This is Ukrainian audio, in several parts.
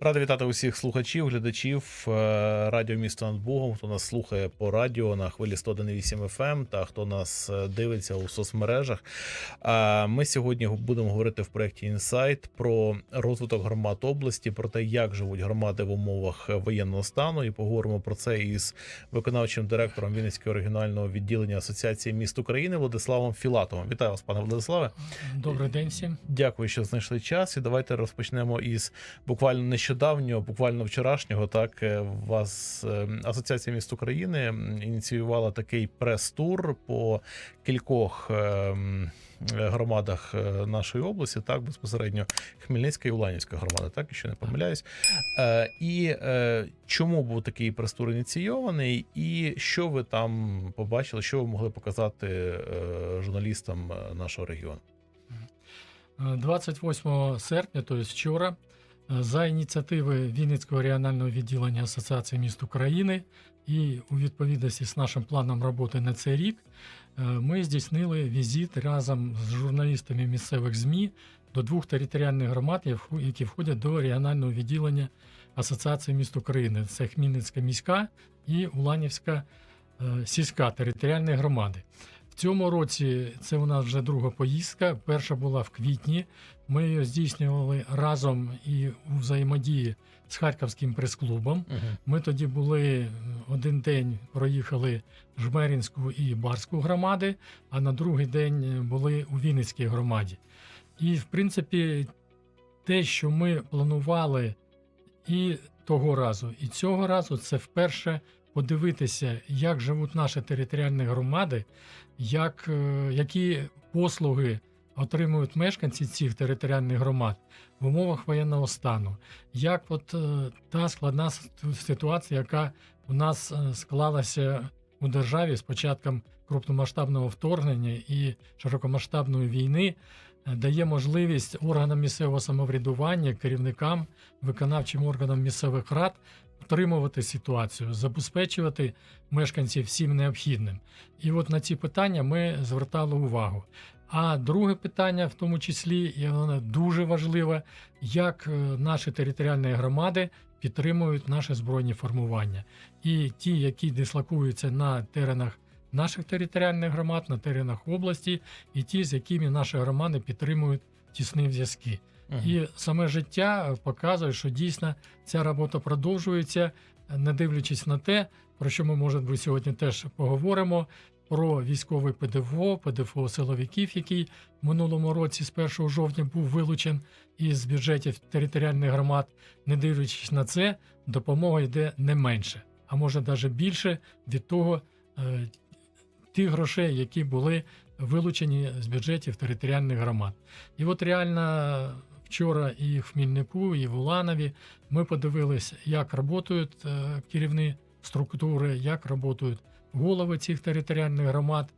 Радий вітати усіх слухачів, глядачів е, радіо місто над Богом, хто нас слухає по радіо на хвилі 101,8 FM та хто нас е, дивиться у соцмережах. А Ми сьогодні будемо говорити в проєкті Інсайт про розвиток громад області, про те, як живуть громади в умовах воєнного стану, і поговоримо про це із виконавчим директором Вінницького регіонального відділення Асоціації міст України Владиславом Філатовим. Вітаю вас, пане Владиславе. Добрий день всім. Дякую, що знайшли час. І давайте розпочнемо із буквально нещодавнього, буквально вчорашнього. Так е, вас е, Асоціація міст України ініціювала такий прес-тур по кількох е, громадах нашої області, так безпосередньо Хмельницька і Уланівська громада, так якщо не помиляюсь. І чому був такий прес-тур ініційований, і що ви там побачили, що ви могли показати журналістам нашого регіону? Е, 28 серпня, тобто вчора, за ініціативи Вінницького регіонального відділення Асоціації міст України і у відповідності з нашим планом роботи на цей рік, е, ми здійснили візит разом з журналістами місцевих ЗМІ до двох територіальних громад, які входять до регіонального відділення Асоціації міст України. Це Хмельницька міська і Уланівська е, сільська територіальні громади. Цьому році це у нас вже друга поїздка. Перша була в квітні. Ми її здійснювали разом і у взаємодії з Харківським прес-клубом. Ми тоді були один день, проїхали Жмеринську і Барську громади, а на другий день були у Вінницькій громаді. І, в принципі, те, що ми планували і того разу, і цього разу, це вперше подивитися, як живуть наші територіальні громади, як, е, які послуги отримують мешканці цих територіальних громад в умовах воєнного стану, як от е, та складна ситуація, яка у нас е, склалася у державі з початком крупномасштабного вторгнення і широкомасштабної війни, дає можливість органам місцевого самоврядування, керівникам, виконавчим органам місцевих рад утримувати ситуацію, забезпечувати мешканців всім необхідним. І от на ці питання ми звертали увагу. А друге питання, в тому числі, і воно дуже важливе, як е, наші територіальні громади підтримують наші збройні формування. І ті, які дислокуються на теренах наших територіальних громад, на теренах області, і ті, з якими наші громади підтримують тісні зв'язки. І саме життя показує, що дійсно ця робота продовжується, не дивлячись на те, про що ми, може сьогодні теж поговоримо. Про військовий ПДФО, ПДФО силовиків, який в минулому році з 1 жовтня був вилучен із бюджетів територіальних громад, не дивлячись на це, допомога йде не менше, а може навіть більше від того е, тих грошей, які були вилучені з бюджетів територіальних громад. І от реально вчора і в Хмільнику, і в Уланові. Ми подивилися, як працюють е, керівні структури, як працюють голови цих територіальних громад,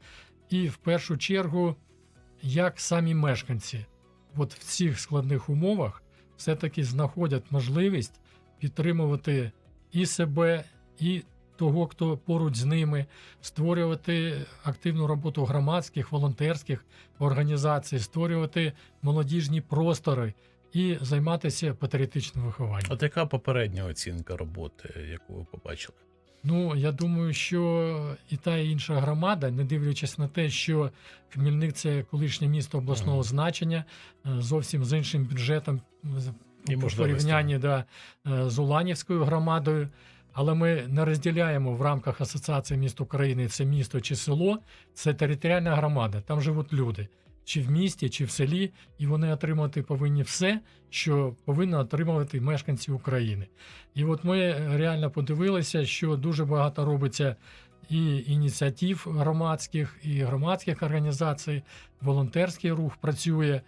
і в першу чергу, як самі мешканці. От в цих складних умовах все-таки знаходять можливість підтримувати і себе, і того, хто поруч з ними, створювати активну роботу громадських, волонтерських організацій, створювати молодіжні простори і займатися патріотичним вихованням. От яка попередня оцінка роботи, яку ви побачили? Ну, я думаю, що і та і інша громада, не дивлячись на те, що Хмельник це колишнє місто обласного Мгм. значення, е, зовсім з іншим бюджетом І в порівнянні да, е, з Уланівською громадою. Але ми не розділяємо в рамках Асоціації міст України це місто чи село, це територіальна громада. Там живуть люди, чи в місті, чи в селі, і вони отримати повинні все, що повинні отримувати мешканці України. І от ми реально подивилися, що дуже багато робиться і ініціатив громадських, і громадських організацій, волонтерський рух працює,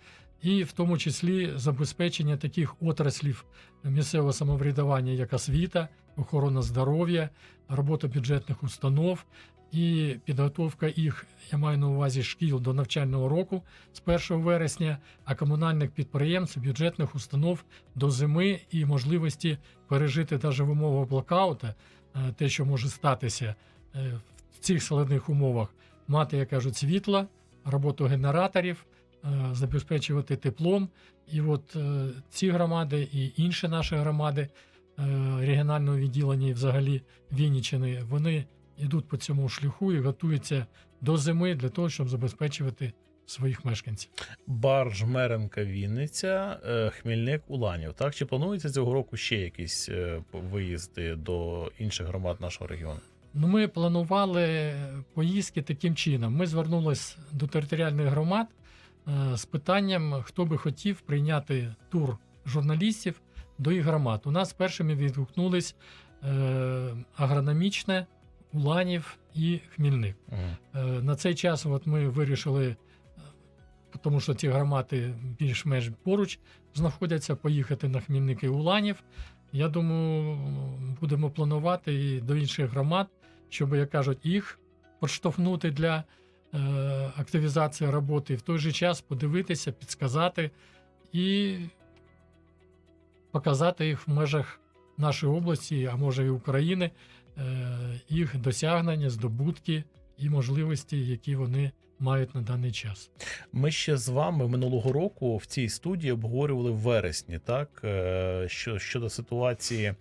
і в тому числі забезпечення таких отраслів місцевого самоврядування, як освіта, охорона здоров'я, робота бюджетних установ. І підготовка їх, я маю на увазі шкіл до навчального року з 1 вересня, а комунальних підприємств, бюджетних установ до зими і можливості пережити навіть в умовах блокаута, е, те, що може статися е, в цих складних умовах, мати, як кажуть, світло, роботу генераторів, забезпечувати теплом. І от е, ці громади і інші наші громади е, регіонального відділення і взагалі Вінниччини, вони йдуть по цьому шляху і готуються до зими для того, щоб забезпечувати своїх мешканців. Барж Меренка Вінниця, е, Хмільник Уланів. Так чи планується цього року ще якісь е, виїзди до інших громад нашого регіону? Ну, ми планували поїздки таким чином. Ми звернулись до територіальних громад е, з питанням, хто би хотів прийняти тур журналістів до їх громад. У нас першими відгукнулись е, агрономічне, Уланів і Хмільник. Мгм. Е, На цей час от ми вирішили, е, тому що ці громади більш-менш поруч знаходяться, поїхати на Хмільник і Уланів. Я думаю, будемо планувати і до інших громад, щоб, як кажуть, їх підштовхнути для е, активізації роботи, і в той же час подивитися, підсказати і показати їх в межах нашої області, а може і України, е, їх досягнення, здобутки і можливості, які вони мають на даний час. Ми ще з вами минулого року в цій студії обговорювали в вересні, так е, що щодо ситуації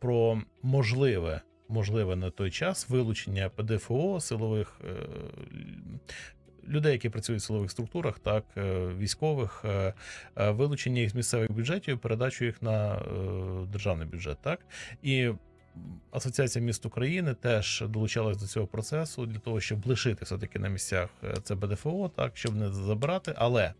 про можливе. Можливе на той час вилучення ПДФО силових е, людей, які працюють в силових структурах, так е, військових, е, вилучення їх з місцевих бюджетів, передачу їх на державний бюджет, так і Асоціація міст України теж долучалась до цього процесу для того, щоб лишити все-таки на місцях це БДФО, так, щоб не забрати, але.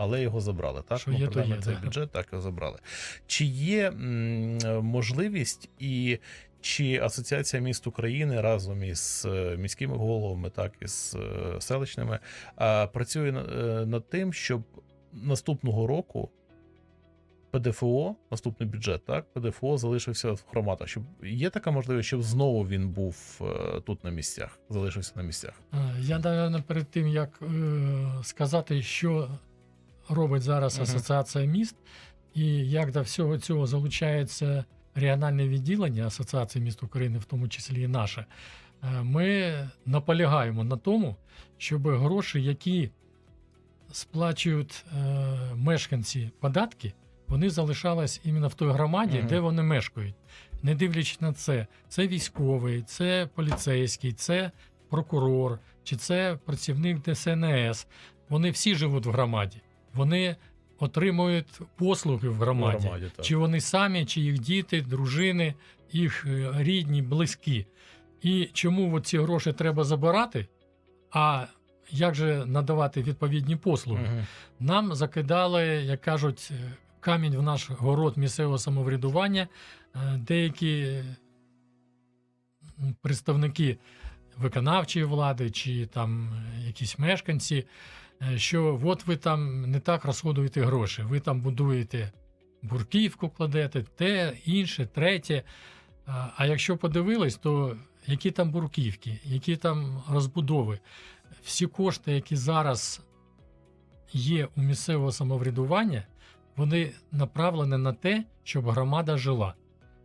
Але його забрали, так? Що ну, є, то є, цей да. бюджет так його забрали. Чи є м, можливість і чи Асоціація міст України разом із е, міськими головами, так і з е, селищними, е, працює на- над тим, щоб наступного року ПДФО, наступний бюджет, так, ПДФО залишився в громадах. Щоб є така можливість, щоб знову він був тут на місцях, залишився на місцях. Я, напевно, перед тим, як е, сказати, що робить зараз. Асоціація міст, і як до всього цього залучається регіональне відділення Асоціації міст України, в тому числі і наше, е, ми наполягаємо на тому, щоб гроші, які сплачують е, мешканці податки, вони залишались іменно в той громаді, Мгм. де вони мешкають. Не дивлячись на це, це військовий, це поліцейський, це прокурор, чи це працівник ДСНС. Вони всі живуть в громаді. Вони отримують послуги в громаді. Громаді. Чи вони самі, чи їх діти, дружини, їх е, рідні, близькі. І чому ці гроші треба забирати? А як же надавати відповідні послуги? Мгм. Нам закидали, як кажуть, е, камінь в наш город місцевого самоврядування. Е, Деякі представники виконавчої влади чи там якісь мешканці, що от ви там не так розходуєте гроші, ви там будуєте бурківку, кладете, те, інше, третє. А а якщо подивились, то які там бурківки, які там розбудови, всі кошти, які зараз є у місцевого самоврядування, вони направлені на те, щоб громада жила.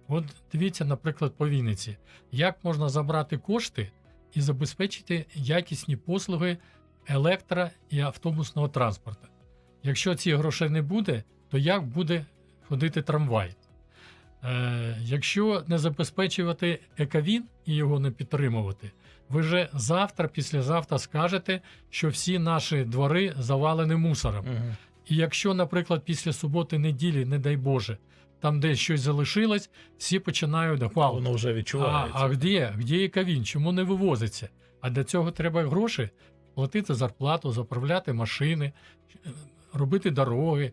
От дивіться, наприклад, по Вінниці, як можна забрати кошти і забезпечити якісні послуги електро- і автобусного транспорту. Якщо цих грошей не буде, то як буде ходити трамвай? Е, якщо не забезпечувати екавін і його не підтримувати, ви вже завтра, післязавтра скажете, що всі наші двори завалені мусором. Мгм. І якщо, наприклад, після суботи, неділі, не дай Боже, там десь щось залишилось, всі починають вау, Воно вже відчувається. а де? Де кавін? Чому не вивозиться? А для цього треба гроші платити зарплату, заправляти машини, е, робити дороги,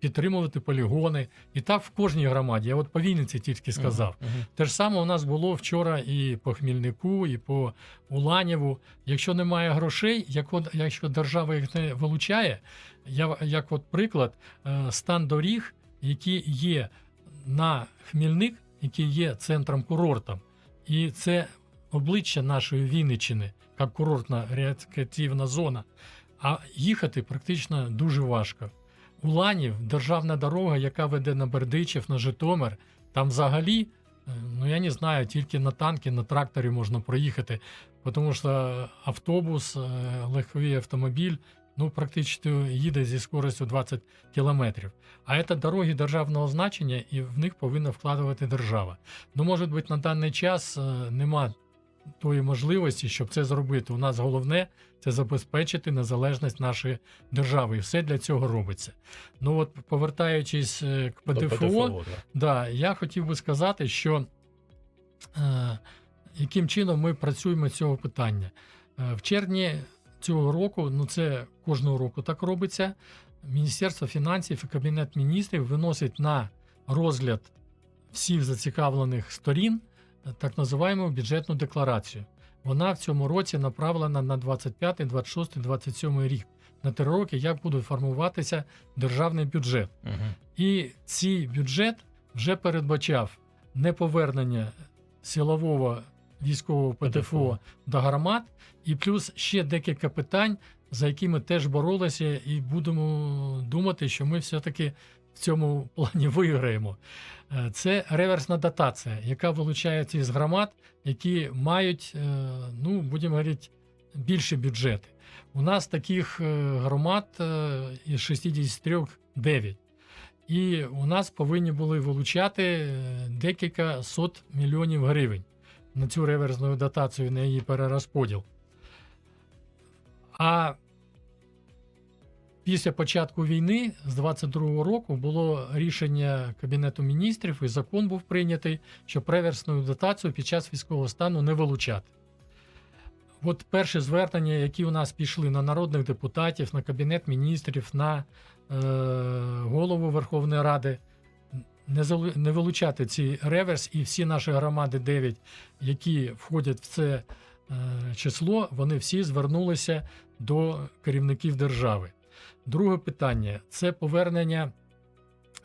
підтримувати полігони. І так в кожній громаді. Я от по Вінниці тільки сказав. Мгм. Мгм. Те ж саме у нас було вчора і по Хмільнику, і по Уланєву. Якщо немає грошей, як от- якщо держава їх не вилучає, я, як от приклад, е, стан доріг, які є на Хмільник, який є центром курортом, і це обличчя нашої Вінниччини, як курортна рекреативна зона. А їхати практично дуже важко. Уланів державна дорога, яка веде на Бердичів, на Житомир, там взагалі, е, ну я не знаю, тільки на танки, на тракторі можна проїхати, тому що автобус, е, легковий автомобіль ну, практично їде зі скоростю 20 кілометрів. А це дороги державного значення, і в них повинна вкладувати держава. Ну, може бути, на даний час е, нема тої можливості, щоб це зробити. У нас головне це забезпечити незалежність нашої держави. І все для цього робиться. Ну от повертаючись е, к До ПДФО, да. Да, я хотів би сказати, що е, яким чином ми працюємо з цього питання. Е, в червні цього року, ну це кожного року так робиться. Міністерство фінансів і Кабінет міністрів виносить на розгляд всіх зацікавлених сторін так називаємо бюджетну декларацію. Вона в цьому році направлена на 25, 26, 27 рік. На три роки як буде формуватися державний бюджет. Мгм. І цей бюджет вже передбачав неповернення силового військового ПТФО ПДФО. до громад, і плюс ще декілька питань, за які ми теж боролися, і будемо думати, що ми все-таки в цьому плані виграємо. Е, Це реверсна дотація, яка вилучається із громад, які мають, е, ну будемо говорити, більші бюджети. У нас таких е, громад із 63 9. І у нас повинні були вилучати декілька сот мільйонів гривень на цю реверсну дотацію, на її перерозподіл. А після початку війни з 22-го року було рішення Кабінету міністрів, і закон був прийнятий, що реверсну дотацію під час військового стану не вилучати. От перші звернення, які у нас пішли на народних депутатів, на Кабінет міністрів, на е, голову Верховної Ради, не, залу- не вилучати ці реверс, і всі наші громади 9, які входять в це е, число, вони всі звернулися до керівників держави. Друге питання це повернення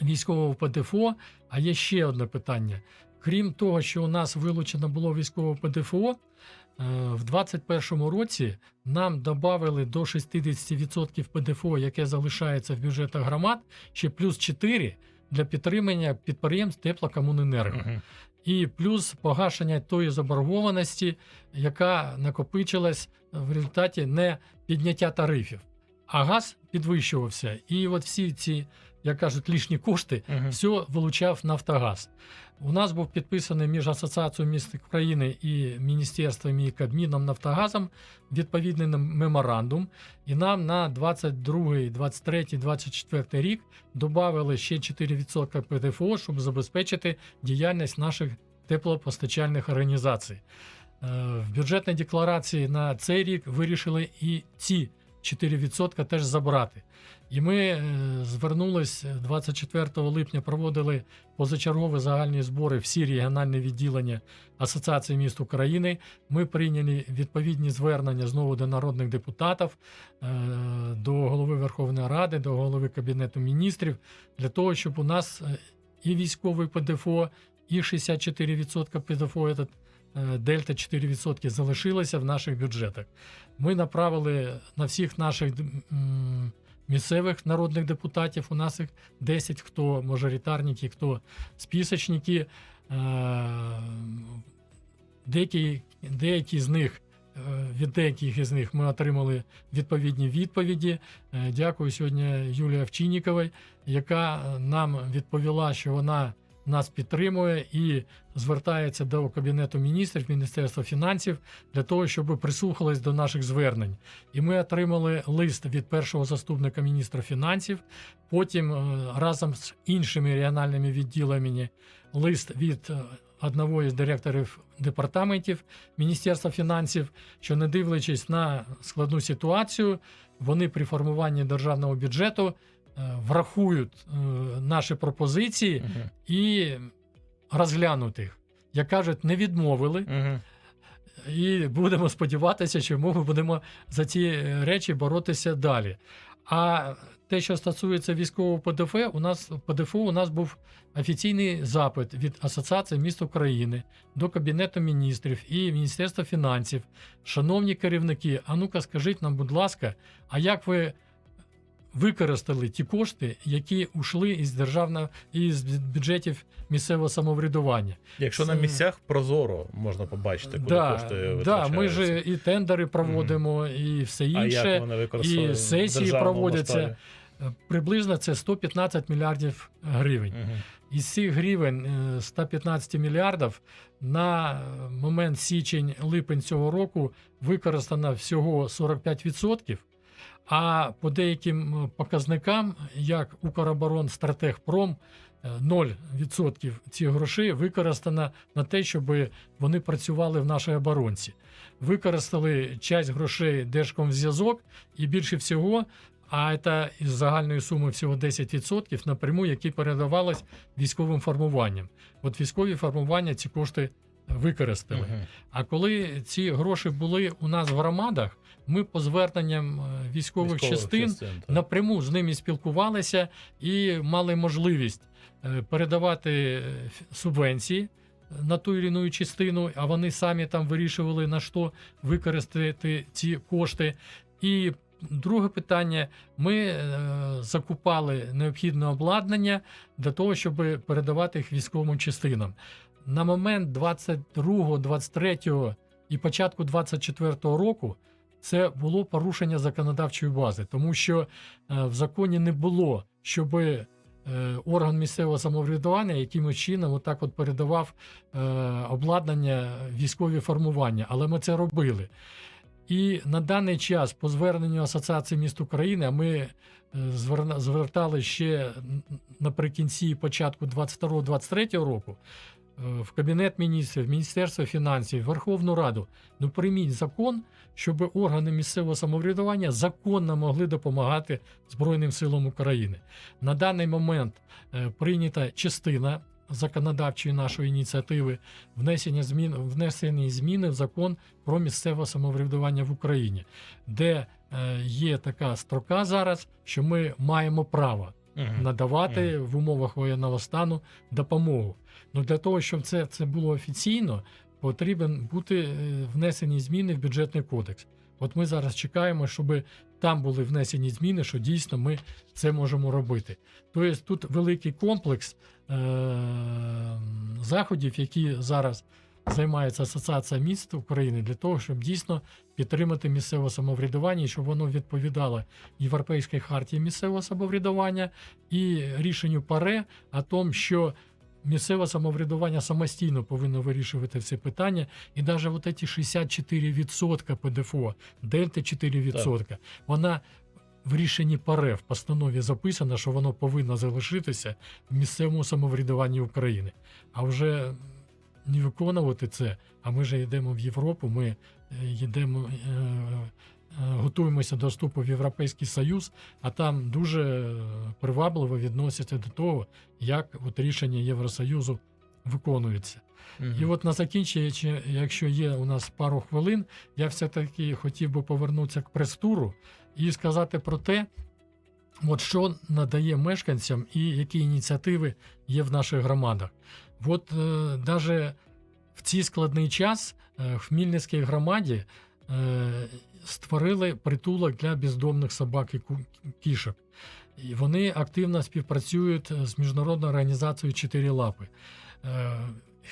військового ПДФО. А є ще одне питання. Крім того, що у нас вилучено було військове ПДФО, е, в 2021 році нам додали до 60% ПДФО, яке залишається в бюджетах громад, ще плюс 4 для підтримання підприємств теплокомуненерго. І плюс погашення тої заборгованості, яка накопичилась в результаті не підняття тарифів. А газ підвищувався. І от всі ці, як кажуть, лишні кошти Мгм. все вилучав Нафтогаз. У нас був підписаний між Асоціацією міст України і Міністерством і Кабміном Нафтогазом відповідний меморандум. І нам на 22, 23, 24 рік додали ще 4% ПДФО, щоб забезпечити діяльність наших теплопостачальних організацій. Е, В бюджетній декларації на цей рік вирішили і ці 4% теж забрати. І ми е, звернулись 24 липня, проводили позачергові загальні збори всі регіональні відділення Асоціації міст України. Ми прийняли відповідні звернення знову до народних депутатів, е, до голови Верховної Ради, до голови Кабінету міністрів для того, щоб у нас е, і військовий ПДФО, і 64% ПДФО, е, дельта 4% залишилося в наших бюджетах. Ми направили на всіх наших місцевих народних депутатів. У нас їх 10, хто мажоритарники, хто списочники. Е, Деякі, деякі з них. е, Від деяких із них ми отримали відповідні відповіді. Е, Дякую сьогодні Юлії Овчинніковій, яка нам відповіла, що вона нас підтримує і звертається до Кабінету міністрів, Міністерства фінансів для того, щоб прислухались до наших звернень. І ми отримали лист від першого заступника міністра фінансів. Потім е, разом з іншими регіональними відділеннями лист від е, одного із директорів департаментів Міністерства фінансів, що не дивлячись на складну ситуацію, вони при формуванні державного бюджету врахують е, наші пропозиції Мгм. і розглянуть їх. Як кажуть, не відмовили. Мгм. І будемо сподіватися, що ми будемо за ці е, речі боротися далі. А те, що стосується військового ПДФ, у нас ПДФО у нас був офіційний запит від Асоціації міст України до Кабінету міністрів і Міністерства фінансів. Шановні керівники, а ну-ка скажіть нам, будь ласка, а як ви використали ті кошти, які ушли із державного із бюджетів місцевого самоврядування. Якщо на місцях прозоро можна побачити, куди Да, кошти да, ми ж і тендери проводимо, і все а інше. як вони і сесії проводяться. масштабі? Е, Приблизно це 115 мільярдів гривень. Мгм. Із цих гривень е, 115 мільярдів на е, момент січень-липень цього року використано всього 45%, а по деяким показникам, як Укроборон, Стратегпром, е, 0% цих грошей використано на те, щоб вони працювали в нашій оборонці. Використали часть грошей Держкомзв'язок і більше всього, а це із загальної суми всього 10% напряму, які передавались військовим формуванням. От військові формування ці кошти використали. Мгм. А коли ці гроші були у нас в громадах, ми по зверненням е, військових, частин так. напряму з ними спілкувалися і мали можливість е, передавати е, субвенції на ту чи іну частину, а вони самі там вирішували на що використати ці кошти. І друге питання: ми е, закупали необхідне обладнання для того, щоб передавати їх військовим частинам. На момент 22, 23 і початку 24 року це було порушення законодавчої бази, тому що е, в законі не було, щоб е, орган місцевого самоврядування якимось чином отак от передавав е, обладнання військові формування, але ми це робили. І на даний час, по зверненню Асоціації міст України, ми звертали ще наприкінці початку 22-23 року в Кабінет міністрів, Міністерство фінансів, Верховну Раду. Ну прийміть закон, щоб органи місцевого самоврядування законно могли допомагати Збройним силам України. На даний момент е, прийнята частина законодавчої нашої ініціативи внесення змін внесені зміни в закон про місцеве самоврядування в Україні, де е, є така строка зараз, що ми маємо право надавати в умовах воєнного стану допомогу. Ну для того, щоб це, це було офіційно, потрібен бути е, внесені зміни в бюджетний кодекс. От ми зараз чекаємо, щоб там були внесені зміни, що дійсно ми це можемо робити. Тобто тут великий комплекс е- заходів, які зараз займається Асоціація міст України для того, щоб дійсно підтримати місцеве самоврядування, щоб воно відповідало Європейській хартії місцевого самоврядування і рішенню ПАРЕ о том, що місцеве самоврядування самостійно повинно вирішувати всі питання, і навіть от ці 64% ПДФО, дельта 4%, вона в рішенні ПАРЕ в постанові записано, що воно повинно залишитися в місцевому самоврядуванні України. А вже не виконувати це, а ми ж йдемо в Європу, ми е, йдемо, е, готуємося до вступу в Європейський Союз, а там дуже е, привабливо відносяться до того, як от рішення Євросоюзу виконується. Мгм. І от на закінчення, якщо є у нас пару хвилин, я все-таки хотів би повернутися к прес-туру і сказати про те, от що надає мешканцям і які ініціативи є в наших громадах. От е, навіть в цей складний час е, в Хмільницькій громаді е, створили притулок для бездомних собак і кішок. І вони активно співпрацюють з міжнародною організацією Чотири лапи. Е,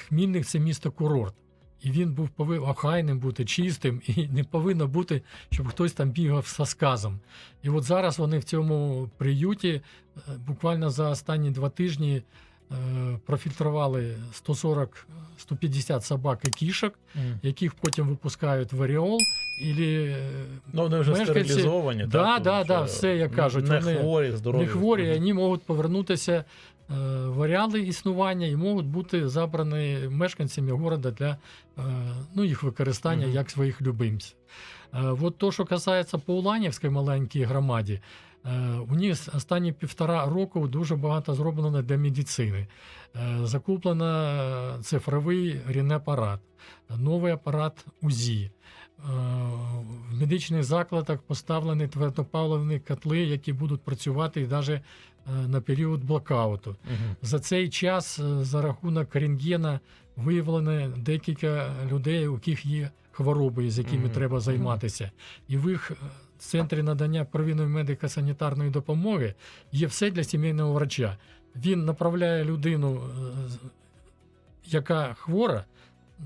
Хмільник це місто курорт. І він був повинен охайним бути, чистим, і не повинно бути, щоб хтось там бігав со сказом. І от зараз вони в цьому приюті е, буквально за останні два тижні е, профільтрували 140-150 собак і кішок, яких потім випускають в Оріол. Ілі, Ну, вони вже мешканці- стерилізовані. Да, так, да, да, все, як кажуть, Не вони хворі, здорові. не хворі, вони можуть повернутися е, в ареали існування і можуть бути забрані мешканцями міста для е, ну, їх використання Мгм. як своїх любимців. Е, от то, що касається по Уланівській маленькій громаді, е, у них останні півтора року дуже багато зроблено для медицини. Е, закуплено цифровий рентген-апарат, новий апарат УЗІ. Е, В медичних закладах поставлені твердопаливні котли, які будуть працювати навіть на період блокауту. Мгм. За цей час е, за рахунок рентгена виявлено декілька людей, у яких є хвороби, з якими Мгм. треба займатися. І в їх е, центрі надання первинної медико-санітарної допомоги є все для сімейного врача. Він направляє людину, е, яка хвора,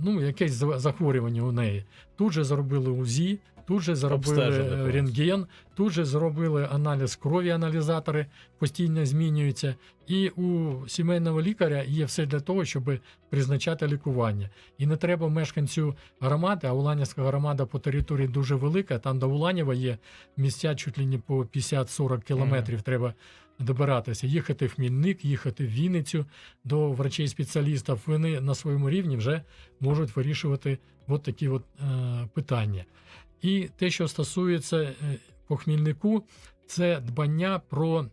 ну, якесь за- захворювання у неї. Тут же зробили УЗІ, тут же зробили е, рентген, тут же зробили аналіз крові, аналізатори постійно змінюються. І у сімейного лікаря є все для того, щоб призначати лікування. І не треба мешканцю громади, а Уланівська громада по території дуже велика. Там до Уланєва є місця чуть ли не по 50-40 кілометрів. Треба добиратися, їхати в Хмільник, їхати в Вінницю до врачей-спеціалістів. Вони на своєму рівні вже можуть вирішувати от такі от, е, питання. І те, що стосується е, по Хмільнику, це дбання про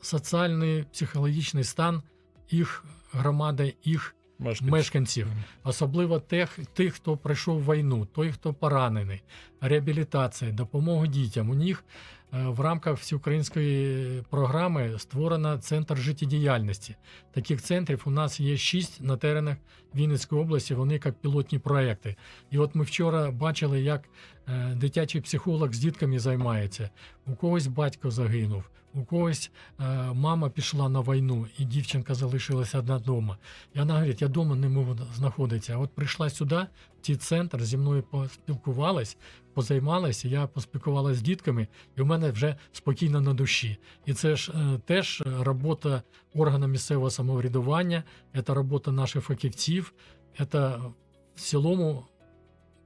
соціальний психологічний стан їх громади, їх Мешканці. мешканців, особливо тих, тих, хто пройшов війну, той, хто поранений, реабілітація, допомога дітям. У них в рамках всеукраїнської програми створено центр життєдіяльності. Таких центрів у нас є шість на теренах Вінницької області. Вони як пілотні проекти. І от ми вчора бачили, як е, дитячий психолог з дітками займається. У когось батько загинув, у когось е, мама пішла на війну, і дівчинка залишилася одна вдома. І вона говорить, я вдома не можу знаходитися. А от прийшла сюди, в цей центр, зі мною поспілкувалась, позаймалася, я поспілкувалася з дітками, і в мене вже спокійно на душі. І це ж е, теж робота органу місцевого самоврядування, це робота наших фахівців, це в цілому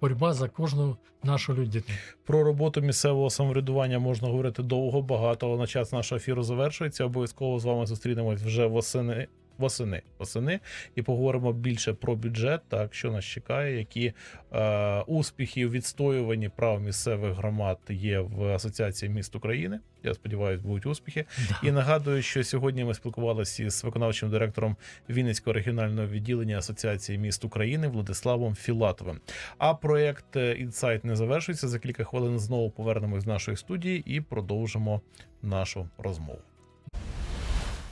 боротьба за кожну нашу людину. Про роботу місцевого самоврядування можна говорити довго, багато, але на час нашого ефіру завершується. Обов'язково з вами зустрінемось вже восени. Восени, восени, і поговоримо більше про бюджет, так що нас чекає, які е, успіхи у відстоюванні прав місцевих громад є в Асоціації міст України. Я сподіваюся, будуть успіхи. І нагадую, що сьогодні ми спілкувалися із виконавчим директором Вінницького регіонального відділення Асоціації міст України Владиславом Філатовим. А проект е, інсайт не завершується. За кілька хвилин знову повернемось з нашої студії і продовжимо нашу розмову.